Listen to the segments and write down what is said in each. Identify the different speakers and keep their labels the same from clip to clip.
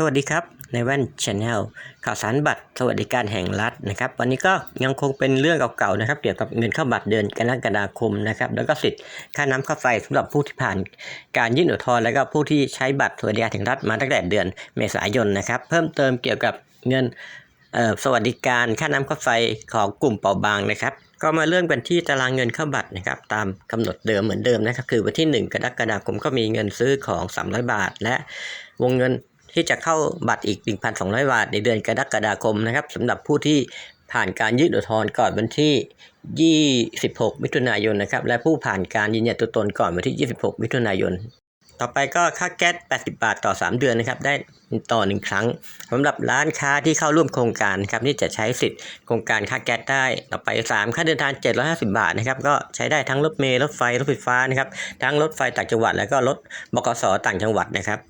Speaker 1: สวัสดีครับในแว่นชาแนลข่าวสารบัตรสวัสดิการแห่งรัฐนะครับวันนี้ก็ยังคงเป็นเรื่องเก่าๆนะครับเกี่ยวกับเงินเข้าบัตรเดือนกรกฎาคมนะครับแล้วก็สิทธิ์ค่าน้ำค่าไฟสำหรับผู้ที่ผ่านการยื่นอุทธรณ์แล้วก็ผู้ที่ใช้บัตรสวัสดิการแห่งรัฐมาตั้งแต่เดือนเมษายนนะครับเพิ่มเติมเกี่ยวกับเงินสวัสดิการค่าน้ำค่าไฟของกลุ่มเปราะบางนะครับ ก็มาเรื่องกันที่ตารางเงินเข้าบัตรนะครับตามกำหนดเดิมเหมือนเดิมนะครับคือวันที่ 1 กรกฎาคมก็มีเงินซื้อของ 300 บาท และวงเงิน ที่จะเข้าบัตรอีก 1,200 บาทในเดือนกรกฎาคมนะครับสำหรับผู้ที่ผ่านการยืดอุทธรณ์ก่อนวันที่ 26 มิถุนายนนะครับและผู้ผ่านการยืนยันตัวตนก่อนวันที่ 26 มิถุนายน ต่อไปก็ค่าแก๊ส 80 บาทต่อ 3 เดือนนะครับได้ ต่อ1ครั้งสำหรับร้านค้าที่เข้าร่วมโครงการนะครับที่จะใช้สิทธิ์โครงการค่าแก๊สได้ต่อไป 3 ค่าเดินทาง 750 บาทนะครับก็ใช้ได้ทั้งรถเมล์รถไฟรถไฟฟ้านะครับทั้งรถไฟต่างจังหวัด แล้วก็รถบกสต่างจังหวัดนะครับ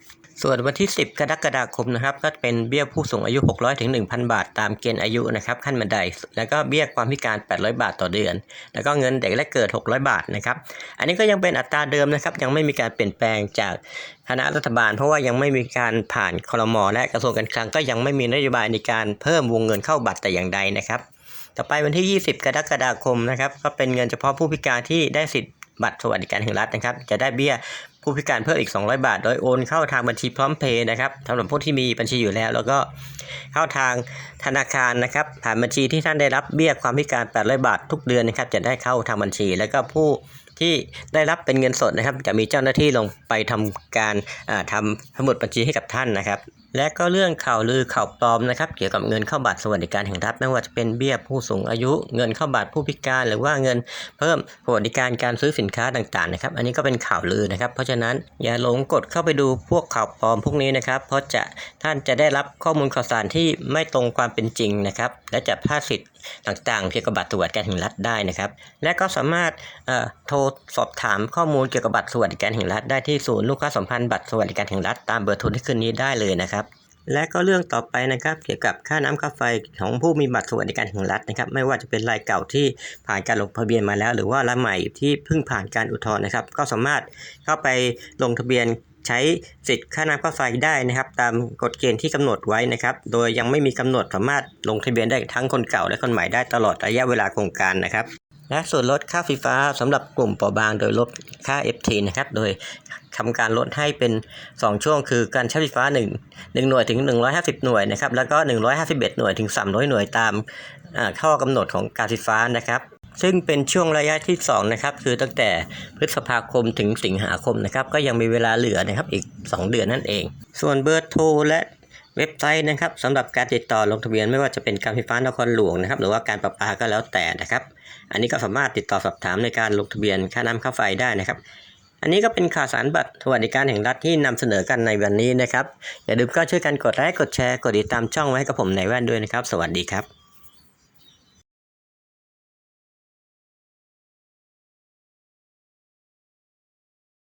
Speaker 1: ส่วนวันที่ 10 กรกฎาคมนะครับก็เป็นเบี้ยผู้สูงอายุ 600ถึง1,000 บาท ตามเกณฑ์อายุนะครับขั้นบันได แล้วก็เบี้ยความพิการ 800 บาทต่อเดือน แล้วก็เงินเด็กและเกิด 600 บาทนะครับอันนี้ก็ยังเป็นอัตราเดิมนะครับยังไม่มีการเปลี่ยนแปลงจากคณะรัฐบาล เพราะว่ายังไม่มีการผ่านคลมและกระทรวงการคลังก็ยังไม่มีนโยบายในการเพิ่มวงเงินเข้าบัตรแต่อย่างใดนะครับ ต่อไปวันที่ 20 กรกฎาคมนะครับ ก็เป็นเงินเฉพาะผู้พิการที่ได้สิทธิ์บัตรสวัสดิการแห่งรัฐนะครับ จะได้เบี้ยผู้พิการเพิ่มอีก 200 บาท โดยโอนเข้าทางบัญชีพร้อมเพย์นะครับสำหรับผู้ที่มีบัญชีอยู่แล้ว แล้วก็เข้าทางธนาคารนะครับ ผ่านบัญชีที่ท่านได้รับเบี้ยความพิการ 800 บาททุกเดือนนะครับ จะได้เข้าทางบัญชี แล้วก็ผู้ ที่ได้รับเป็นเงินสดนะครับ จะมีเจ้าหน้าที่ลงไปทำการอ่าทำสมุดบัญชีให้กับท่านนะครับ และก็เรื่องข่าวลือข่าวปลอมนะครับ เกี่ยวกับเงินเข้าบัตรสวัสดิการแห่งรัฐไม่ว่าจะเป็นเบี้ยผู้สูงอายุ เงินเข้าบัตรผู้พิการ หรือว่าเงินเพิ่มสวัสดิการการซื้อสินค้าต่างๆนะครับ อันนี้ก็เป็นข่าวลือนะครับ เพราะฉะนั้นอย่าหลงกดเข้าไปดูพวกข่าวปลอมพวกนี้นะครับ เพราะจะท่านจะได้รับข้อมูลข่าวสารที่ไม่ตรงความเป็นจริงนะครับ และจะพลาดสิทธิต่างๆ เกี่ยวกับบัตรสวัสดิการแห่งรัฐได้นะครับ และก็สามารถโทรสอบถามข้อมูลเกี่ยวกับบัตรสวัสดิการแห่งรัฐได้ที่ศูนย์ลูกค้าสัมพันธ์บัตรสวัสดิการแห่งรัฐตามเบอร์โทรที่ขึ้นนี้ได้เลยนะครับและก็เรื่องต่อไปนะครับ เกี่ยวกับค่าน้ำค่าไฟของผู้มีบัตรสวัสดิการแห่งรัฐนะครับ ไม่ว่าจะเป็นรายเก่าที่ผ่านการลงทะเบียนมาแล้ว หรือว่ารายใหม่ที่เพิ่งผ่านการอุทธรณ์นะครับ ก็สามารถเข้าไปลงทะเบียน ใช้สิทธิ์ค่าน้ำค่าไฟได้นะครับ ตามกฎเกณฑ์ที่กำหนดไว้นะครับ โดยยังไม่มีกำหนดสามารถลงทะเบียนได้ทั้งคนเก่าและคนใหม่ได้ตลอดระยะเวลาโครงการนะครับและส่วนลดค่าไฟฟ้าสำหรับกลุ่มเปราะบางโดยลดค่า FT นะครับ โดยทำการลดให้เป็น 2 ช่วง คือการใช้ไฟฟ้า 1 1 หน่วยถึง 150 หน่วยนะครับ แล้วก็ 151 หน่วยถึง 300 หน่วยตามอ่าข้อกำหนดของการไฟฟ้านะครับ ซึ่งเป็นช่วงระยะที่2นะครับคือตั้งแต่พฤษภาคมถึงสิงหาคมนะครับก็ยังมีเวลาเหลือนะครับอีก 2 เดือนนั่นเอง ส่วนเบอร์โทรและเว็บไซต์นะครับสำหรับการติดต่อลงทะเบียนไม่ว่าจะเป็นการไฟฟ้านครหลวงนะครับหรือว่าการประปาก็แล้วแต่นะครับ อันนี้ก็สามารถติดต่อสอบถามในการลงทะเบียนค่าน้ำค่าไฟได้นะครับอันนี้ก็เป็นข่าวสารบัตรสวัสดิการแห่งรัฐที่นำเสนอกันในวันนี้นะครับ อย่าลืมก็ช่วยกันกดไลค์กดแชร์กดติดตามช่องไว้ให้กับผมในแว่นด้วยนะครับ สวัสดีครับ